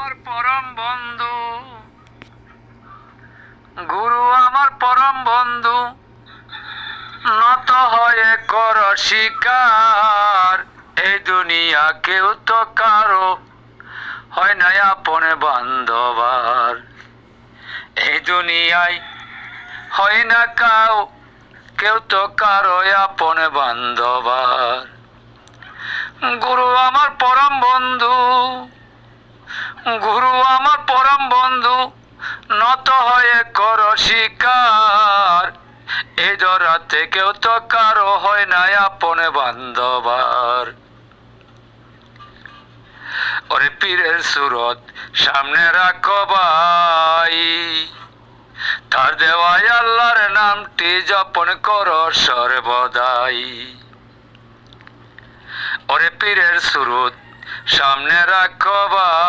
আমার পরম বন্ধু। গুরু আমার পরম বন্ধু। নত হয়ে কর শিকার। এই দুনিয়া কেউ তো কারও হয় না আপনে বান্ধবার। এই দুনিয়ায় হয় না কাউ, কেউ তো কারও আপনে বান্ধবার। গুরু আমার পরম বন্ধু। গুরু আমার পরম বন্ধু, নত হয়ে কর শিকার। এই জরাতে কেউ তো কারও হয় না আপনে বান্ধবার। ওরে পীরের সুরত, সামনে রাখো ভাই। তার দেওয়াই আল্লাহর নামটি জপন কর সর্বদাই। ওরে পীরের সুরত, সামনে রাখো ভাই।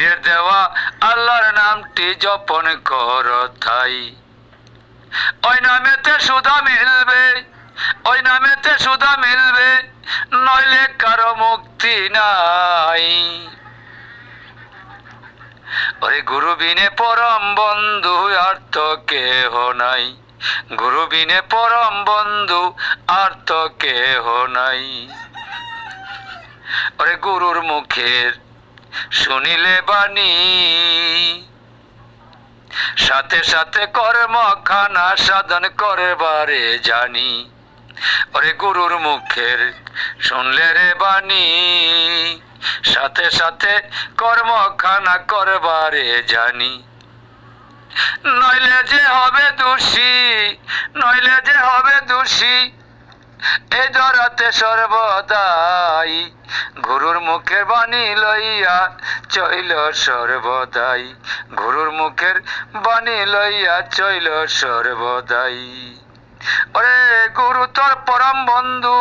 পীরের দেওয়া আল্লাহর নামটি জপন কর তাই ওই নামেতে সুধা মিলবে, ওই নামেতে সুধা মিলবে, নইলে কারও মুক্তি নাই। ওরে গুরু বিনে পরম বন্ধু, আর তো কেহ নাই। গুরু বিনে পরম বন্ধু, আর তো কেহ নাই। ওরে গুরুর মুখের শুনিলে বাণী। সাথে সাথে কর্ম খানা সাধন করবারে জানি। ওরে গুরুর মুখের শুনলে রে বাণী। সাথে সাথে কর্ম খানা করবারে জানি। নইলে যে হবে দোষী, নইলে যে হবে দোষী এ জরাতে সর্বদাই গুরুর মুখের বাণী লইয়া চইল সর্বদাই। গুরুর মুখের বাণী লইয়া চইল সর্বদাই। ওরে গুরু তোর পরম বন্ধু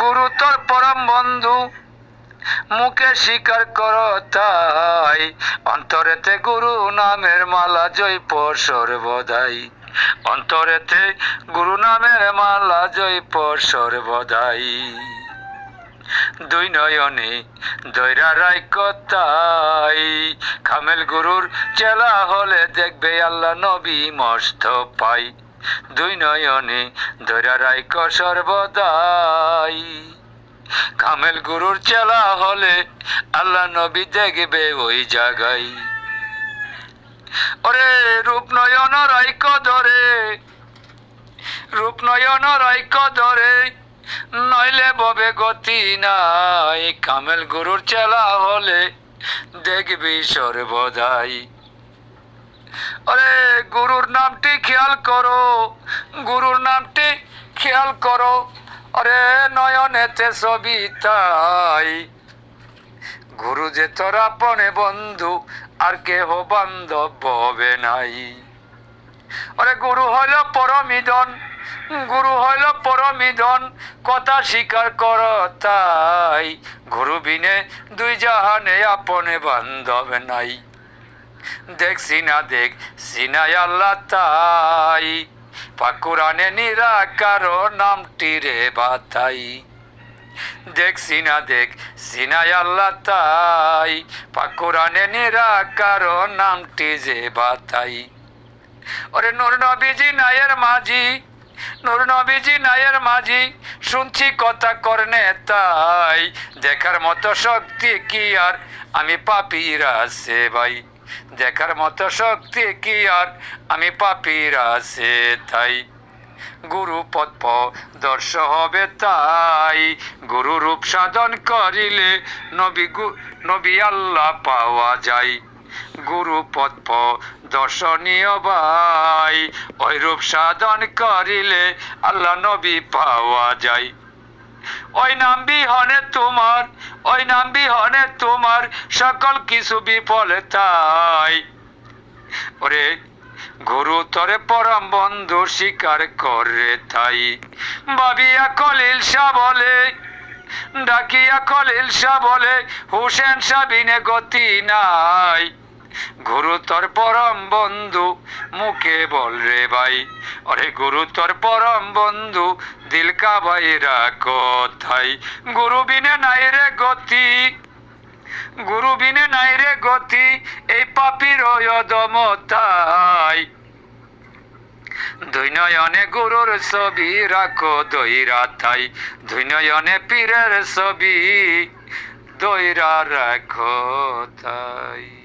গুরু তোর পরম বন্ধু, মুখে স্বীকার কর তাই। অন্তরেতে গুরু নামের মালা জৈপ সর্বদাই। অন্তরেতে গুরু নামের মালা জৈপ সর্বদাই। দুই নয়নে দৈরা রায় কথাই খামেল গুরুর চেলা হলে দেখবে আল্লাহ নবী মস্ত পাই। দুই নয়নে দৈরা রায় ক সর্বদাই কামেল গুরুর চেলা হলে আল্লাহ নবী দেখবে ওই জায়গায় ওরে রূপ নয়ন রাইক ধরে। রূপ নয়ন রাইক ধরে। নইলে ববে গতি নাই। কামেল গুরুর চেলা হলে দেখবি সর্বদাই। ওরে গুরুর নামটি খেয়াল করো। গুরুর নামটি খেয়াল করো। ওরে নয়নেতে ছবি তাই। গুরু যে তোর আপনে বন্ধু, আর কেহ বান্ধব হবে নাই। ওরে গুরু হইল পরমিদন গুরু হইল পরমিদন কথা স্বীকার কর তাই। গুরু বিনে দুই জাহানে আপনে বান্ধব নাই। দেখ সিনা, দেখ সিনাই আল্লাহ তাই। পাকুরানে নিরাকার নামটি রে বাতাই। দেখ সিনা, দেখ। সিনাই আল্লাহ তাই। পাকুরানে নিরাকার নামটি যে বাতাই ওরে নুর নবীজি নায়ের মাঝি, নুর নবীজি নায়ের মাঝি, শুনছি কথা করনে তাই দেখার মতো শক্তি কি আর? আমি পাপিরা সে ভাই। দেখার মতো শক্তি কি আর? আমি পাপিরা সে তাই। গুরু পদ দর্শ হবে তাই। গুরু রূপ সাধন করিলে নবী নবী আল্লাহ পাওয়া যায়। গুরু পদ দর্শনীয় ভাই ওই রূপ সাধন করিলে আল্লাহ নবী পাওয়া যায়। ওই নাম বিহনে তোমার, ওই নাম বিহনে তোমার, সকল কিছু বিফল তাই। ওরে গুরু তরে পরম বন্ধু স্বীকার করে তাই। বাবিয়া কলিল বলে, ডাকিয়া কলিল বলে, হুসেন সাবিনে গতি নাই। গুরু তোর পরম বন্ধু মুখে বল রে ভাই। অরে গুরু তোর পরম বন্ধু দিলকা ভাইরা কোথায়? গুরু বিনে নাই রে গতি। গুরু বিনে নাই রে গতি, এই পাপির দমতাই দুই নয়নে গুরুর ছবি রাখো দইরা তাই দুই নয়নে পীরের ছবি দইরা রাখো তাই।